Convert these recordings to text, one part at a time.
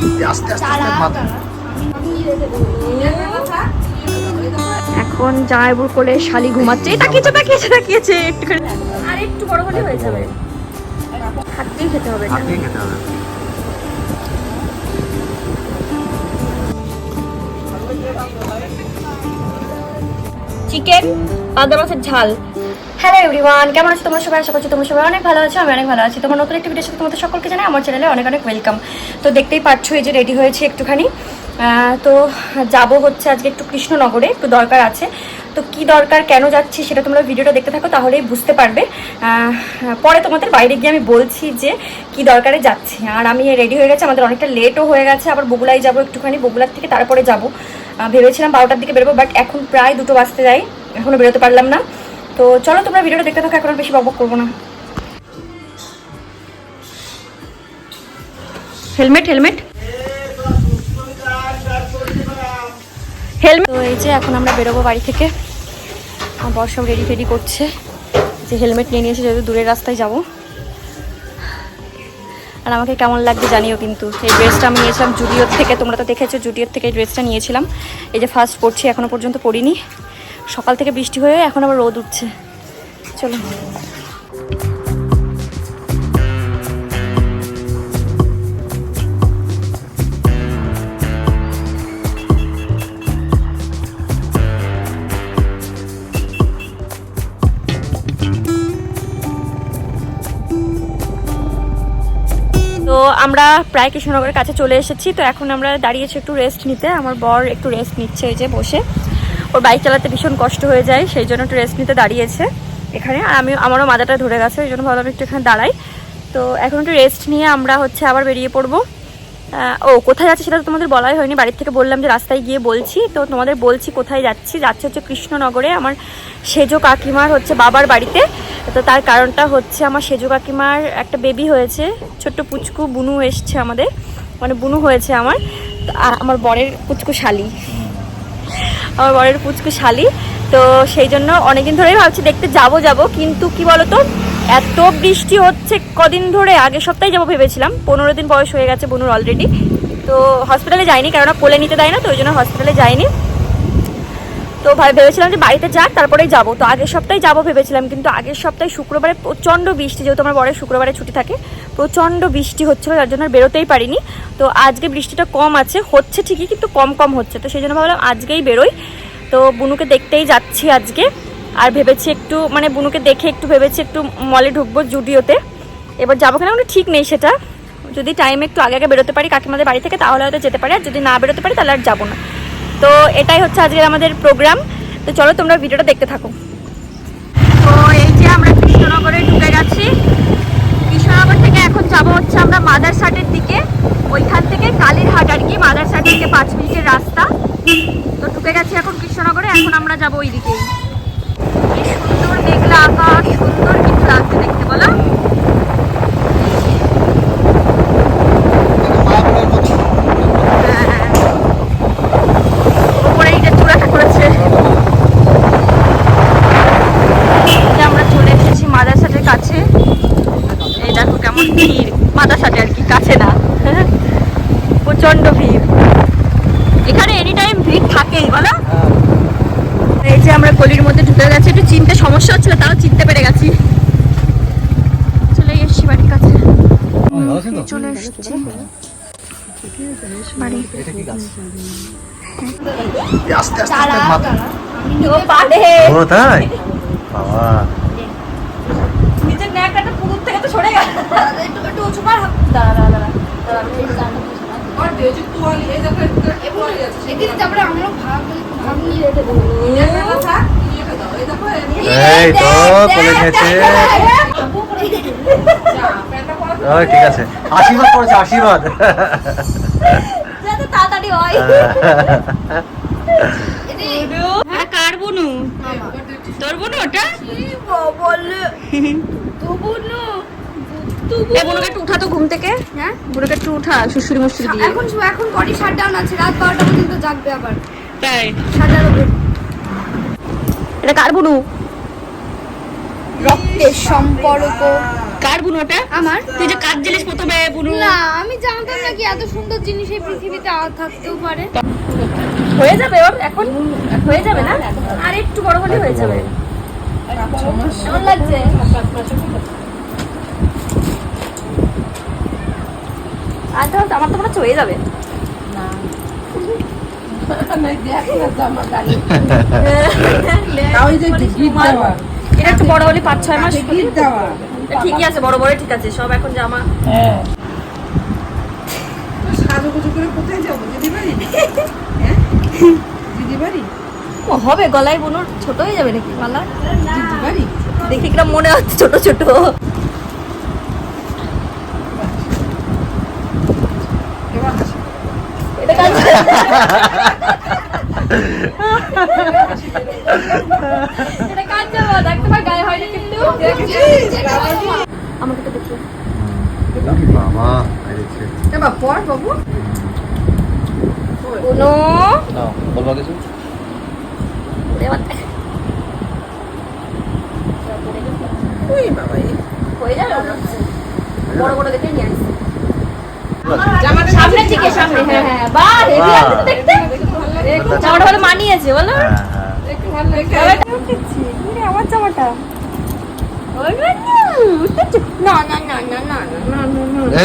আস্তে আস্তে আস্তে মাথা। এখন জামাইবুর কোলে শালি ঘুমাচ্ছে। তাকিয়েছে তাকিয়েছে তাকিয়েছে একটুখানি আর একটু বড় হলে হয়ে যাবে। হাততেই খেতে হবে এটা। হাতেই খেতে হবে। চিকেন পাবদা মাছের ঝাল। হ্যালো এভরিওয়ান কেমন আছো তোমরা সবাই? আশা করছি তোমরা সবাই অনেক ভালো আছো, আমি অনেক ভালো আছি। তোমার নতুন একটি ভিডিও সাথে তোমাদের সকলকে জানাই আমার চ্যানেলে অনেক অনেক ওয়েলকাম তো দেখতেই পাচ্ছ এই যে রেডি হয়েছে একটুখানি। তো যাব হচ্ছে আজকে একটু কৃষ্ণনগরে, একটু দরকার আছে। তো কি দরকার, কেন যাচ্ছি সেটা তোমরা ভিডিওটা দেখতে থাকো, তাহলেই বুঝতে পারবে। পরে তোমাদের বাইরে গিয়ে আমি বলছি যে কি দরকারে যাচ্ছি। আর আমি রেডি হয়ে গেছে, আমাদের অনেকটা লেটও হয়ে গেছে, আবার বগুলাই যাব একটুখানি, বগুলার থেকে তারপরে যাব। ভেবেছিলাম বারোটার দিকে বেরোবো বাট এখন প্রায় দুটো বাজতে যাই এখনও বেরোতে পারলাম না। তো চলো তোমরা ভিডিওটা দেখতে থাকো, এখন বেশি বকবক করব না। হেলমেট হেলমেট হেলমেট তো এই যে এখন আমরা বেরোবো বাড়ি থেকে। আমার বর সব রেডি ফেডি করছে। যে হেলমেট নিয়ে নিয়েছে যেহেতু দূরের রাস্তায় যাব। আর আমাকে কেমন লাগবে জানিও কিন্তু। এই ড্রেসটা আমি নিয়েছিলাম জুডিওর থেকে, তোমরা তো দেখেছ জুডিওর থেকে এই ড্রেসটা নিয়েছিলাম। এই যে ফার্স্ট পরছি এখনও পর্যন্ত পরিনি। সকাল থেকে বৃষ্টি হয়ে এখন আবার রোদ উঠছে। চলো। আমরা প্রায় কৃষ্ণনগরের কাছে চলে এসেছি, তো এখন আমরা দাঁড়িয়েছি একটু রেস্ট নিতে। আমার বর একটু রেস্ট নিচ্ছে এই যে বসে। ওর বাইক চালাতে ভীষণ কষ্ট হয়ে যায়, সেই জন্য একটু রেস্ট নিতে দাঁড়িয়েছে এখানে। আর আমি, আমারও মাজাটা ধরে গেছে, ওই জন্য ভাবলাম একটু এখানে দাঁড়াই। তো এখন একটু রেস্ট নিয়ে আমরা হচ্ছে আবার বেরিয়ে পড়ব। ও, কোথায় যাচ্ছে সেটা তো তোমাদের বলাই হয়নি। বাড়ির থেকে বললাম যে রাস্তায় গিয়ে বলছি। তো তোমাদের বলছি কোথায় যাচ্ছি। যাচ্ছে হচ্ছে কৃষ্ণনগরে। আমার সেজো কাকিমার হচ্ছে বাবার বাড়িতে। তো তার কারণটা হচ্ছে আমার সেজো কাকিমার একটা বেবি হয়েছে। ছোট্ট পুচকু বুনু এসছে আমাদের। মানে বুনু হয়েছে আমার। আমার বরের পুচকু শালি। আমার বরের পুচকু শালি। তো সেই জন্য অনেকদিন ধরেই ভাবছি, দেখতে যাব যাব। কিন্তু কি বলতো এত বৃষ্টি হচ্ছে, কদিন ধরে আগের সপ্তাহে যাব ভেবেছিলাম, পনেরো দিন বয়স হয়ে গেছে বনুর অলরেডি তো হসপিটালে যাইনি, কেননা কোলে নিতে দেয় না, তো ওই জন্য হসপিটালে যাইনি। তো ভাই, ভেবেছিলাম যে বাড়িতে যাক, তারপরেই যাব, তো আগের সপ্তাহে যাব ভেবেছিলাম, কিন্তু আগের সপ্তাহে শুক্রবারে প্রচণ্ড বৃষ্টি, যেহেতু আমার বরের শুক্রবারে ছুটি থাকে, প্রচণ্ড বৃষ্টি হচ্ছিল যার জন্য বেরোতেই পারিনি। তো আজকে বৃষ্টিটা কম আছে, হচ্ছে ঠিকই, কিন্তু কম কম হচ্ছে, তো সেই জন্য ভাবলাম আজকেই বেরোই। তো বুনুকে দেখতেই যাচ্ছি আজকে। আর ভেবেছি একটু মানে বুনুকে দেখে একটু ভেবেছি একটু মলে ঢুকবো জুডিওতে। এবার যাব কিনা কোনো ঠিক নেই সেটা। যদি টাইমে একটু আগে আগে বেরোতে পারি কাকিমাদের বাড়ি থেকে, তাহলে হয়তো যেতে পারি। আর যদি না বেরোতে পারি, তাহলে আর যাব না। তো এটাই হচ্ছে আজকের আমাদের প্রোগ্রাম তো চলো তোমরা ভিডিওটা দেখতে থাকো। তো এই যে আমরা কৃষ্ণনগরে ঢুকে গেছি। কৃষ্ণনগর থেকে এখন যাব হচ্ছে আমরা মাদারসাটের দিকে। ওইখান থেকে কালীরহাট আর কি মাদারসাট দিকে পাঁচ মিনিটের রাস্তা। তো ঢুকে গেছি এখন কৃষ্ণনগরে, এখন আমরা যাব ওই দিকেই সুন্দর কিন্তু লাগছে দেখতে বলো। হ্যাঁ। কাছে। এই দেখো কেমন ভিড়। মাদারসাটে আর কি কাছে না। প্রচণ্ড ভিড়। এখানে এনি টাইম ভিড় থাকেই বলো। এই যে আমরা গলির মধ্যে ঢুকে গেছি একটু চিনতে সমস্যা হচ্ছিল তাও চিনতে পেরে গেছি। চলে এসেছি বাড়ির কাছে। চলে এসেছি। বাড়ি আস্তে আস্তে তাই? বাবা। নিজের ন্যাকটা পুকুর থেকে তো সরে গেল। একটু একটু উঁচু দাঁড়া। দাঁড়া দাঁড়া। আমি এই জানটা খুঁজে নাও। এদিকে তারপরে আমরা ভাগ ভাগ নিয়ে রেখে দেবো এই তো কোলে খেয়েছে। ওই ঠিক আছে। আশীর্বাদ করেছে আশীর্বাদ। যাতে তাড়াতাড়ি হয়। কার বুনু? তোর বুনু ওটা? বলে। তবু না এ বুনুকে একটু উঠা তো ঘুম থেকে। হ্যাঁ? বুনুকে একটু উঠা শুশুরি মুশুরি দিয়ে। এখন এখন বডি শাটডাউন আছে রাত বারোটা পর্যন্ত জাগবে আবার। তাই? শাটডাউন এটা কার বুনু? রক্তের সম্পর্ক। কার আমার? তুই যে কার জিনিস প্রথমে বুনো। না আমি জানতাম না কি এত সুন্দর জিনিস এই পৃথিবীতে আর থাকতেও পারে। হয়ে যাবে ওর এখন? হয়ে যাবে না? আর একটু বড় হলে হয়ে যাবে। কেমন লাগছে? আর ধর আমার তো মনে হচ্ছে হয়ে যাবে। এটা একটু বড় হলে পাঁচ ছয় মাস ঠিকই আছে বড় বড় ঠিক আছে সব এখন জামা। সাজুগুজু করে কোথায় যাব? দিদি হ্যাঁ? দিদি ও, হবে গলায় বুনোর ছোট হয়ে যাবে নাকি মালা? দিদি বাড়ি দেখি কিরম মনে হচ্ছে ছোট ছোট। আমাকে তো দেখি বাবা আরেছে এ বাবা পর বাবু কোনো না বড় বড় দেখে নিয়ে আসছে সামনে থেকে সামনে হ্যাঁ হ্যাঁ। বা হ্যাঁ, হ্যাঁ।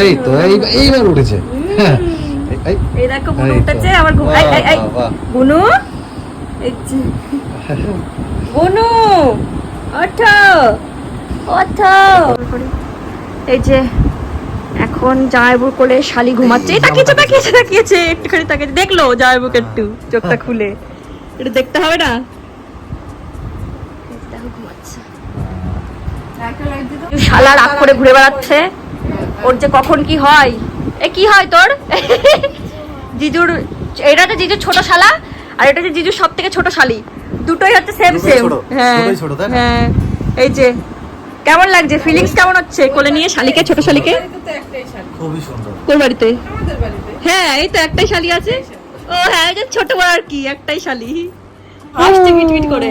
এই তো এইবার উঠেছে। এই যে এখন জামাইবুর কোলে শালি ঘুমাচ্ছে। তাকিয়েছে তাকিয়েছে তাকিয়েছে একটুখানি তাকিয়েছে দেখল জামাইবুকে একটু চোখটা খুলে। একটু দেখতে হবে না? শালা রাগ করে ঘুরে বেড়াচ্ছে। ওর যে কখন কি হয়? এ কি হয় তোর? জিজুর এটা তো জিজুর ছোট শালা আর এটা হচ্ছে জিজুর সব থেকে ছোট শালি। দুটোই হচ্ছে সেম সেম হ্যাঁ? হ্যাঁ। এই যে কেমন লাগছে? ফিলিংস কেমন হচ্ছে? কোলে নিয়ে শালিকে ছোট শালিকে? খুবই সুন্দর। কোন বাড়িতে? হ্যাঁ এই তো একটাই শালি আছে। ও হ্যাঁ যে ছোট বড় আর কি একটাই শালি। হাসছে মিটমিট করে।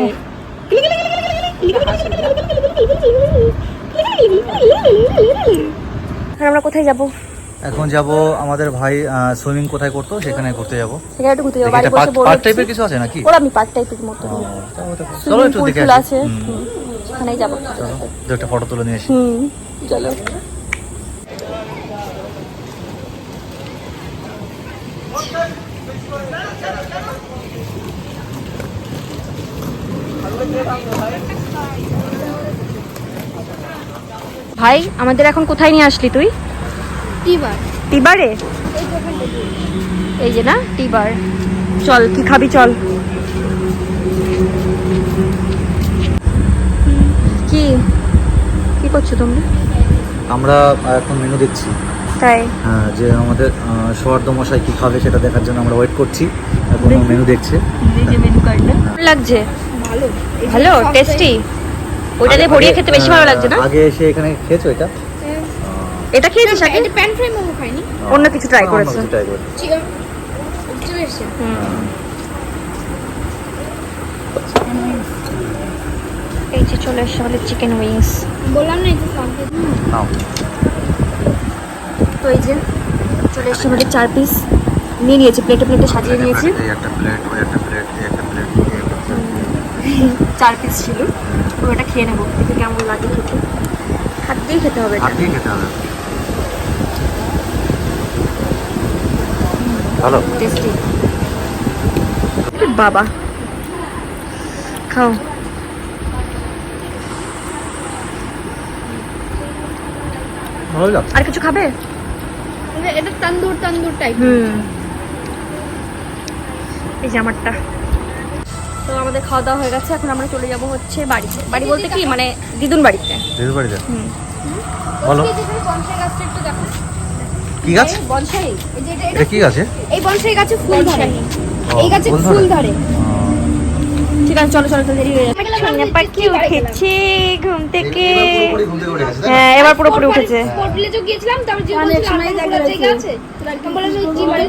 এখন আমরা কোথায় যাব? এখন যাব আমাদের ভাই সুইমিং কোথায় করতো সেখানে করতে যাব। সেখানে একটু ঘুরতে যাব। বাড়ি বসে বোর পার্ট টাইপের কিছু আছে নাকি? ওরা আমি পার্ট টাইপের মতো। চলো একটু দেখে আসি। আছে। হুম, যাব। চলো একটা ফটো তুলে নিয়ে আসি। হুম চলো। ভাই আমাদের এখন কোথায় নিয়ে আসলি তুই? টিবার। টিবারে? এই যে না টিবার। চল কি খাবি চল। করছ তোমরা? আমরা এখন মেনু দেখছি। তাই? হ্যাঁ, যে আমাদের সোয়ার্দ মশাই কি খাবে সেটা দেখার জন্য আমরা ওয়েট করছি। এখন মেনু দেখছে। কেমন লাগছে। ভালো। ভালো টেস্টি ওইটা দিয়ে ভরিয়ে খেতে বেশি ভালো লাগছে না? আগে এসে এখানে খেয়েছো এটা? এটা খেয়েছিস আগে? এটা প্যান ফ্রাই মোমো খাইনি। অন্য কিছু try করেছে। ট্রাই করে চিকেন চলে এসছে। এই যে চলে এসছে আমাদের চিকেন উইংস বললাম না একটু খাওয়া নাও। তো এই যে চলে এসছে আমাদের চার পিস নিয়ে নিয়েছি প্লেটে প্লেটে সাজিয়ে নিয়েছি। এই এই এই। চার পিস ছিল। তো এটা খেয়ে নেব। দেখে কেমন লাগে খেতে। হাত দিয়ে খেতে হবে হাত দিয়ে খেতে হবে। ভালো। টেস্টি বাবা। খাও। ভালো লাগছে আর কিছু খাবে? এটা তান্দুর তান্দুর টাইপ হুম। এই যে আমারটা। তো আমাদের খাওয়া দাওয়া হয়ে গেছে এখন আমরা চলে যাব হচ্ছে বাড়িতে। বাড়ি বলতে কি? মানে দিদুন বাড়িতে। পারি যা হুম। বলো। বনসাই গাছটা একটু দেখো। কি গাছ? বনসাই। এই যে এটা- এটা কি গাছে? এই বনসাই গাছে ফুল ধরে। এই গাছে ফুল ধরে? ঠিক আছে চলো চলো দেরি হয়ে সোনা পাখি উঠেছে ঘুম থেকে? হ্যাঁ এবার পুরোপুরি উঠেছে। স্পোর্ট ভিলেজও গিয়েছিলাম তারপর যে বলছিলাম জায়গা আছে তারপর বললাম যে টিবারে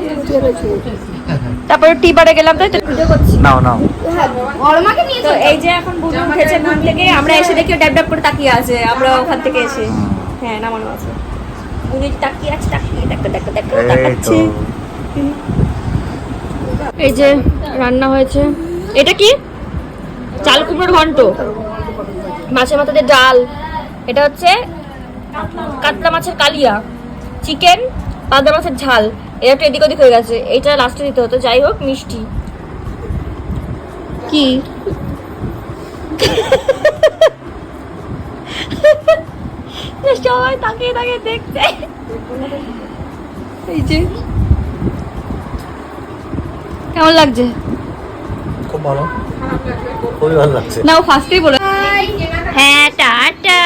তারপরে টি বারে গেলাম তাই তো ভিডিও করছি। নাও নাও। অরমাকে নিয়ে তো এই যে এখন বুনু উঠেছে ঘুম থেকে আমরা এসে দেখি ড্যাব ড্যাব করে তাকিয়ে আছে আমরা ওখান থেকে এসে। হ্যাঁ নামানো আছে। উনি তাকিয়ে আছে তাকিয়ে দেখো দেখো দেখো তাকাচ্ছে। এই যে রান্না হয়েছে। এটা কি? চাল কুমড়োর ঘন্ট মাছের মাথাতে ডাল এটা হচ্ছে কাতলা মাছের কালিয়া চিকেন পাবদা মাছের ঝাল এটা একটু এদিক ওদিক হয়ে গেছে এটা লাস্টে দিতে হতো যাই হোক মিষ্টি। কি? সবাই তাকিয়ে তাকিয়ে দেখছে। এই যে। কেমন লাগছে? খুব ভালো। খুবই ভালো লাগছে। না ও ফার্স্টেই বলে হ্যাঁ টাটা।